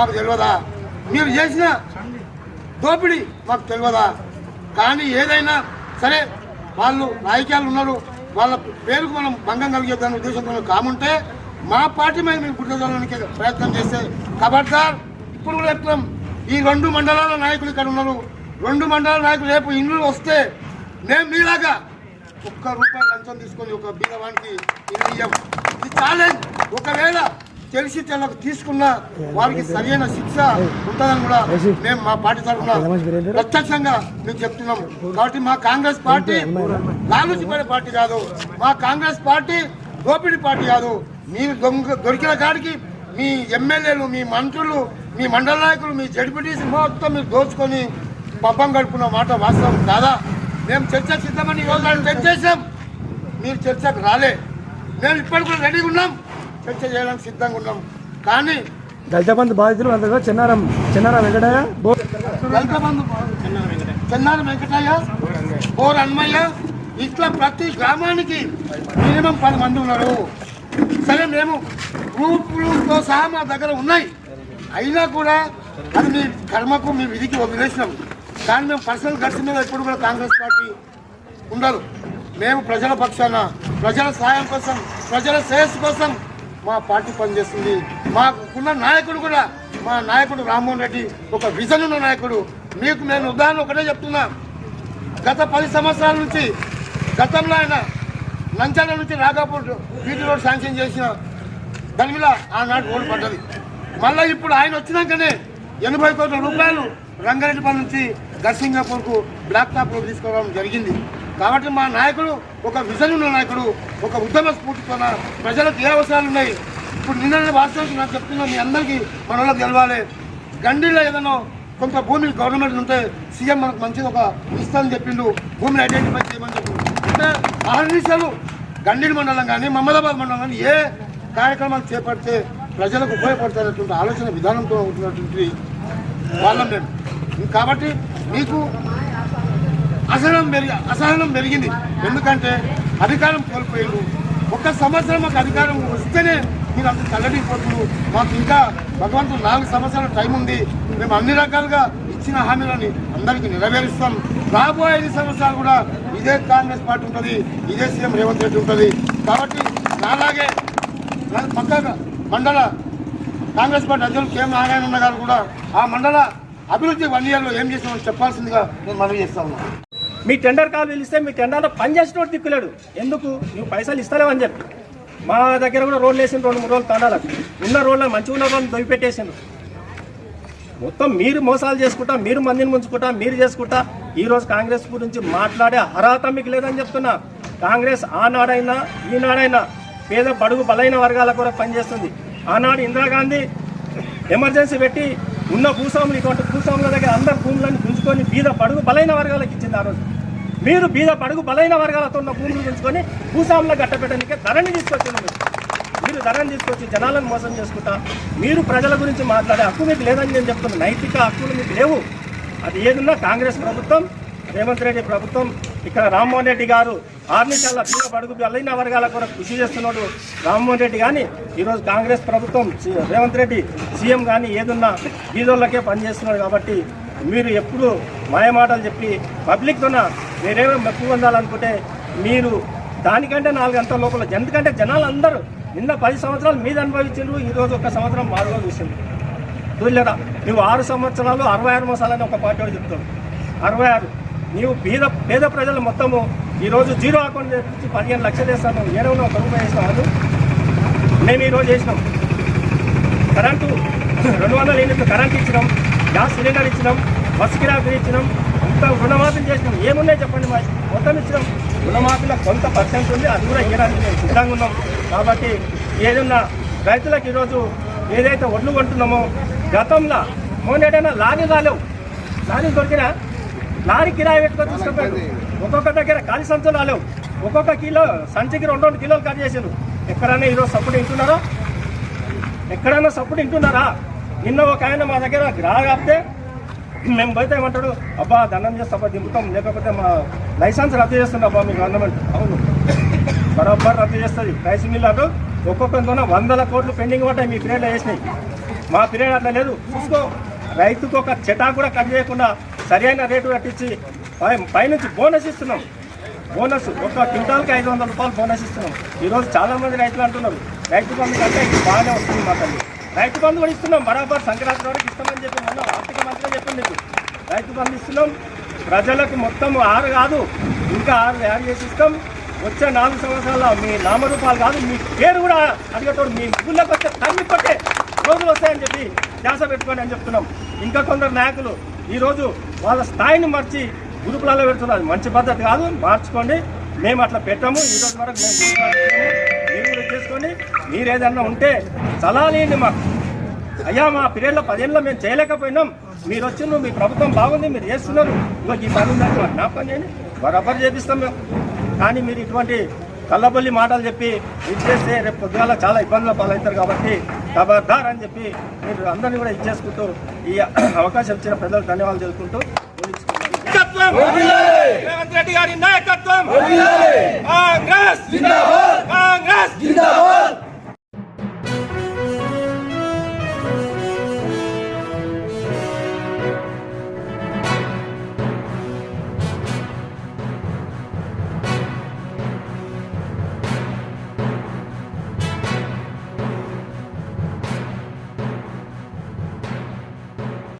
మాకు తెలియదా మీరు చేసిన దోపిడీ మాకు తెలియదా కానీ ఏదైనా సరే వాళ్ళు రాజకీయాలు ఉన్నారు వాళ్ళ పేరుకు మనం భంగం కలిగేదాని ఉద్దేశంతో కాముంటే మా పార్టీ మీద మేము గుర్తించడానికి ప్రయత్నం చేస్తే ఖబర్దార్ ఇప్పుడు కూడా చెప్తాం ఈ రెండు మండలాల నాయకులు ఇక్కడ ఉన్నారు. రెండు మండలాల నాయకులు రేపు ఇండ్లు వస్తే మేము మీలాగా ఒక్క రూపాయి లంచం తీసుకొని ఒక బీదవానికి ఇల్లు ఇయ్యం. ఇది ఛాలెంజ్ ఒకవేళ తెలిసి తెలకు తీసుకున్న వారికి సరైన శిక్ష ఉంటుందని కూడా మేము మా పార్టీ తరఫున ప్రత్యక్షంగా మేము చెప్తున్నాం కాబట్టి మా కాంగ్రెస్ పార్టీ లాలూచిపడే పార్టీ కాదు. మా కాంగ్రెస్ పార్టీ దోపిడీ పార్టీ కాదు. మీరు దొంగ దొరికిన కాడికి మీ ఎమ్మెల్యేలు మీ మంత్రులు మీ మండల నాయకులు మీ జడ్పీటీసీ మొత్తం మీరు దోచుకొని పబ్బం గడుపున్న మాట వాస్తవం కాదా? మేము చర్చ సిద్ధమని ఈరోజు ఆయన మీరు చర్చకు రాలే. మేము ఇప్పటికి కూడా రెడీగా ఉన్నాం. చర్చ చేయడానికి సిద్ధంగా ఉన్నాం. కానీ దళిత బంధు బాధితులు అందరూ చెన్నారం చెన్నారం వెంకటయ్య దళిత బంధు చెన్నారి వెంకటయ్య. బోర్ అన్మయ్య ఇట్లా ప్రతి గ్రామానికి మినిమం పది మంది ఉన్నారు. సరే మేము గ్రూపులతో సహా మా దగ్గర ఉన్నాయి. అయినా కూడా అది మీ కర్మకు మీ విధికి వదిలేసినాం. కానీ మేము పర్సనల్ ఖర్చు మీద ఎప్పుడు కూడా కాంగ్రెస్ పార్టీ ఉండరు. మేము ప్రజల పక్షాన ప్రజల సాయం కోసం ప్రజల శ్రేయస్సు కోసం మా పార్టీ పనిచేస్తుంది. మాకున్న నాయకుడు కూడా మా నాయకుడు రామ్మోహన్ రెడ్డి ఒక విజన్ ఉన్న నాయకుడు. మీకు నేను ఉదాహరణ ఒకటే చెప్తున్నా. గత పది సంవత్సరాల నుంచి గతంలో ఆయన లంచాల నుంచి రాఘాపూర్ వీటి రోడ్ శాంక్షన్ చేసిన దాని మీద ఆనాడు ఓడి పడ్డది. మళ్ళీ ఇప్పుడు ఆయన వచ్చినాకనే ఎనభై కోట్ల రూపాయలు రంగారెడ్డిపల్లి నుంచి గర్సింగాపూర్కు బ్లాక్ టాప్లో తీసుకురావడం జరిగింది. కాబట్టి మా నాయకుడు ఒక విజన్ ఉన్న నాయకుడు ఒక ఉద్యమ స్ఫూర్తితోన ప్రజలకు ఏ అవసరాలు ఉన్నాయి? ఇప్పుడు నిన్న వాస్తవానికి నాకు చెప్తున్నా మీ అందరికీ మన వాళ్ళకి తెలవాలి. గండిలో ఏదైనా కొంత భూమి గవర్నమెంట్ ఉంటే సీఎం మనకు మంచిది ఒక ఇస్తానని చెప్పిండు భూమిని ఐడెంటిఫై చేయమని చెప్పిండు అంటే ఆరు నిమిషాలు గండిల మండలం కానీ మహమ్మదాబాద్ మండలం కానీ ఏ కార్యక్రమాలు చేపడితే ప్రజలకు ఉపయోగపడతారటువంటి ఆలోచన విధానంతో ఉంటున్నటువంటి వాళ్ళం మేము. కాబట్టి మీకు అసహనం పెరిగి అసహనం పెరిగింది ఎందుకంటే అధికారం కోల్పోయారు. ఒక సంవత్సరం మాకు అధికారం వస్తేనే మీరు అంత చల్లడిపోతున్నారు మాకు ఇంకా భగవంతుడు నాలుగు సంవత్సరాల టైం ఉంది. మేము అన్ని రకాలుగా ఇచ్చిన హామీలని అందరికీ నెరవేరుస్తాం. రాబోయే ఐదు సంవత్సరాలు కూడా ఇదే కాంగ్రెస్ పార్టీ ఉంటుంది ఇదే సీఎం రేవంత్ రెడ్డి ఉంటుంది. కాబట్టి నాలాగే పక్క మండల కాంగ్రెస్ పార్టీ అధ్యక్షులు కేఎం నారాయణ గారు కూడా ఆ మండల అభివృద్ధి వన్ ఇయర్లో ఏం చేసామని చెప్పాల్సిందిగా నేను మనవి చేస్తా ఉన్నాను. మీ టెండర్ కాల్ పిలిస్తే మీ టెండర్లో పని దిక్కులేడు. ఎందుకు? నువ్వు పైసలు ఇస్తలేవని చెప్పి. మా దగ్గర కూడా రోడ్లు వేసిన రెండు మూడు రోజులు తండాలకు ఉన్న రోడ్లు మంచిగా ఉన్న రోజులు దొరికిపెట్టేసిండు మొత్తం మీరు మోసాలు చేసుకుంటా మీరు మందిని ముంచుకుంటా మీరు చేసుకుంటా ఈరోజు కాంగ్రెస్ గురించి మాట్లాడే అర్హత మీకు లేదని చెప్తున్నా. కాంగ్రెస్ ఆనాడైనా ఈనాడైనా పేద బడుగు బలైన వర్గాల కొరకు పనిచేస్తుంది. ఆనాడు ఇందిరాగాంధీ ఎమర్జెన్సీ పెట్టి ఉన్న భూస్వాములు ఇటువంటి భూస్వాముల దగ్గర అందరు భూములను గుంజుకొని బీద పడుగు బలైన వర్గాలకు ఇచ్చింది ఆ రోజు. మీరు బీద పడుగు బలైన వర్గాలతో ఉన్న భూములు గుంజుకొని భూస్వాములకు గట్టపెట్టడానికి ధరని తీసుకొచ్చింది మీరు ధరని తీసుకొచ్చి జనాలను మోసం చేసుకుంటా మీరు ప్రజల గురించి మాట్లాడే హక్కు మీకు లేదని నేను చెప్తున్నాను నైతిక హక్కులు మీకు లేవు. అది ఏదున్నా కాంగ్రెస్ ప్రభుత్వం రేవంత్ రెడ్డి ప్రభుత్వం ఇక్కడ రామ్మోహన్ రెడ్డి గారు ఆర్నిచాల బీద పడుగు బలైన వర్గాల కొరకు కృషి చేస్తున్నాడు రామ్మోహన్ రెడ్డి కానీ ఈరోజు కాంగ్రెస్ ప్రభుత్వం రేవంత్ రెడ్డి సీఎం కానీ ఏదున్నా బీదోళ్ళకే పనిచేస్తున్నాడు కాబట్టి మీరు ఎప్పుడు మాయమాటలు చెప్పి పబ్లిక్తోన మీరేమో మెప్పు పొందాలనుకుంటే మీరు దానికంటే నాలుగు గంటల లోపల ఎందుకంటే జనాలు అందరూ నిన్న పది సంవత్సరాలు మీద అనుభవించారు ఈరోజు ఒక సంవత్సరం మారుగా చూసింది చూడలేదా? నువ్వు ఆరు సంవత్సరాలు అరవై ఆరు మాసాలని ఒక పార్టీ వాడు చెప్తాడు. అరవై ఆరు. నీవు పేద పేద ప్రజలు మొత్తము ఈరోజు జీరో అకౌంట్ తెప్పించి పదిహేను లక్షలు వేస్తాను. ఏడవ ఒక రూపాయి వేస్తాం అది మేము ఈరోజు చేసినాం కరెంటు రెండు వందల యూనిట్లు కరెంట్ ఇచ్చినాం. గ్యాస్ సిలిండర్ ఇచ్చినాం బస్ కిరాకులు ఇచ్చినాం ఇంత రుణమాఫీ చేసినాం. ఏమున్నాయి చెప్పండి మా మొత్తం ఇచ్చినాం. రుణమాఫీలో కొంత పర్సెంట్ ఉంది అది కూడా ఇవ్వడానికి మేము సిద్ధంగా ఉన్నాం. కాబట్టి ఏదన్నా రైతులకు ఈరోజు ఏదైతే ఒడ్లు కొంటున్నామో గతంలో మోనేటైనా లారీ రాలేవు. లారీ దొరికినా లారీ కిరాయి పెట్టుకొని తీసుకుపోయారు. ఒక్కొక్క దగ్గర ఖాళీ సంచులు రాలేవు. ఒక్కొక్క కిలో సంచికి రెండు రెండు కిలోలు కట్ చేసారు ఎక్కడైనా ఈరోజు సపోర్ట్ ఇంటున్నారా ఎక్కడైనా సపోర్ట్ ఇంటున్నారా నిన్న ఒక ఆయన మా దగ్గర రాగాపితే మేము పోతే ఏమంటాడు? అబ్బా దండం చేస్తే అబ్బా దింపుతాం. లేకపోతే మా లైసెన్స్ రద్దు చేస్తుంది అబ్బా మీ గవర్నమెంట్. అవును. బరాబర్ రద్దు చేస్తుంది. రైస్ మిల్లర్లు ఒక్కొక్కరితోనే వందల కోట్లు పెండింగ్ పడ్డాయి మీ పేర్లు వేసినాయి మా పీరియడ్ అట్లా లేదు. చూసుకో రైతుకు ఒక చెటా కూడా కట్ చేయకుండా సరైన రేటు కట్టించి పై- పైనుంచి బోనస్ ఇస్తున్నాం. బోనస్ ఒక క్వింటాల్కి ఐదు వందల రూపాయలు బోనస్ ఇస్తున్నాం. ఈరోజు చాలామంది రైతులు అంటున్నారు రైతు బంధు కంటే బాగానే వస్తుంది మా తల్లి. రైతు బంధు కూడా ఇస్తున్నాం. బరాబర్ సంక్రాంతి వరకు ఇస్తామని చెప్పి మొన్న ఆర్థిక మంత్రి చెప్పింది మీకు రైతు బంధు ఇస్తున్నాం. ప్రజలకు మొత్తం ఆరు కాదు ఇంకా ఆరు తయారు చేసి ఇస్తాం. వచ్చే నాలుగు సంవత్సరాల మీ నామరూపాలు కాదు మీ పేరు కూడా అడిగేటోడు మీ ఊళ్ళోకి వచ్చే తల్లి కొట్టే రోజులు వస్తాయని చెప్పి ధ్యాస పెట్టుకోండి అని చెప్తున్నాం. ఇంకా కొందరు నాయకులు ఈరోజు వాళ్ళ స్థాయిని మర్చి గ్రూపులలో పెడుతున్నారు. మంచి పద్ధతి కాదు మార్చుకోండి. మేము అట్లా పెట్టాము. ఈరోజు వరకు మేము చేసుకొని మీరు ఏదన్నా ఉంటే చలాలేయండి మాకు. అయ్యా మా పీరియడ్లో పదేళ్ళలో మేము చేయలేకపోయినాం. మీరు వచ్చిన మీ ప్రభుత్వం బాగుంది మీరు చేస్తున్నారు. ఇంకో ఈ పని ఉందని మాకు జ్ఞాపకం చేయండి. బరాబర్ చేపిస్తాం మేము. కానీ మీరు ఇటువంటి కళ్ళబొల్లి మాటలు చెప్పి ఇది చేస్తే రేపు పొద్దుగాల చాలా ఇబ్బందుల పాలవుతారు కాబట్టి ఖబర్దార్ అని చెప్పి మీరు అందరినీ కూడా ఇచ్చేసుకుంటూ ఈ అవకాశం ఇచ్చిన ప్రజలకు ధన్యవాదాలు తెలుసుకుంటూ రేవంత్ రెడ్డి గారి నాయకత్వం.